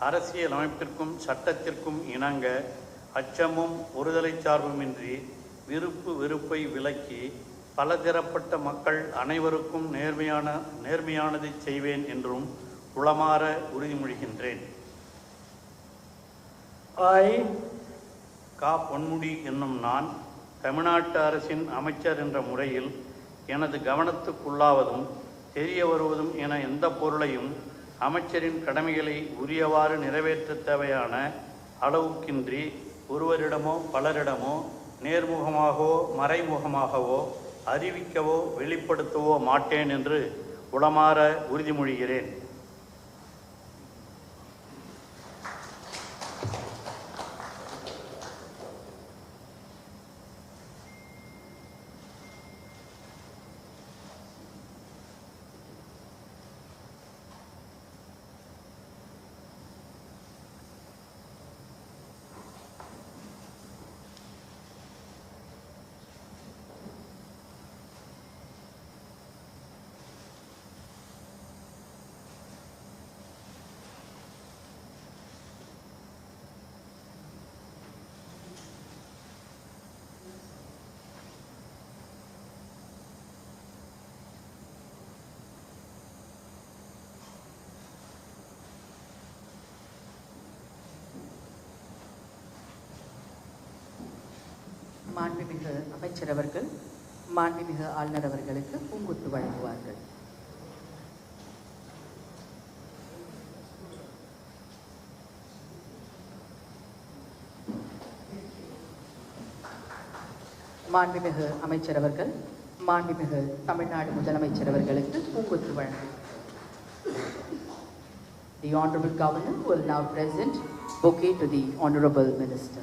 அரசியல் அமைப்பிற்கும் சட்டத்திற்கும் இணங்க அச்சமும் ஒருதலை சார்புமின்றி விருப்பு வெறுப்பை விலக்கி பலதரப்பட்ட மக்கள் அனைவருக்கும் நேர்மையான நேர்மையானதை செய்வேன் என்றும் உளமாற உறுதிமொழிகின்றேன். I, கா. பொன்முடி என்னும் நான் தமிழ்நாட்டு அரசின் அமைச்சர் என்ற முறையில் எனது கவனத்துக்குள்ளாவதும் தெரிய வருவதும் என எந்த பொருளையும் அமைச்சரின் கடமைகளை உரியவாறு நிறைவேற்ற தேவையான அளவுக்கின்றி ஒருவரிடமோ பலரிடமோ நேர்முகமாகவோ மறைமுகமாகவோ அறிவிக்கவோ வெளிப்படுத்தவோ மாட்டேன் என்று உளமாற உறுதிமொழிகிறேன். மாண்புமிகு அமைச்சர் அவர்கள் மாண்புமிகு ஆளுநர் அவர்களுக்கு பூங்குத்து வழங்குவார்கள் மாண்புமிகு அமைச்சர் அவர்கள் மாண்புமிகு தமிழ்நாடு முதலமைச்சர் அவர்களுக்கு பூங்குத்து வழங்கும் The Honorable Governor will now present bouquet to the Honorable Minister.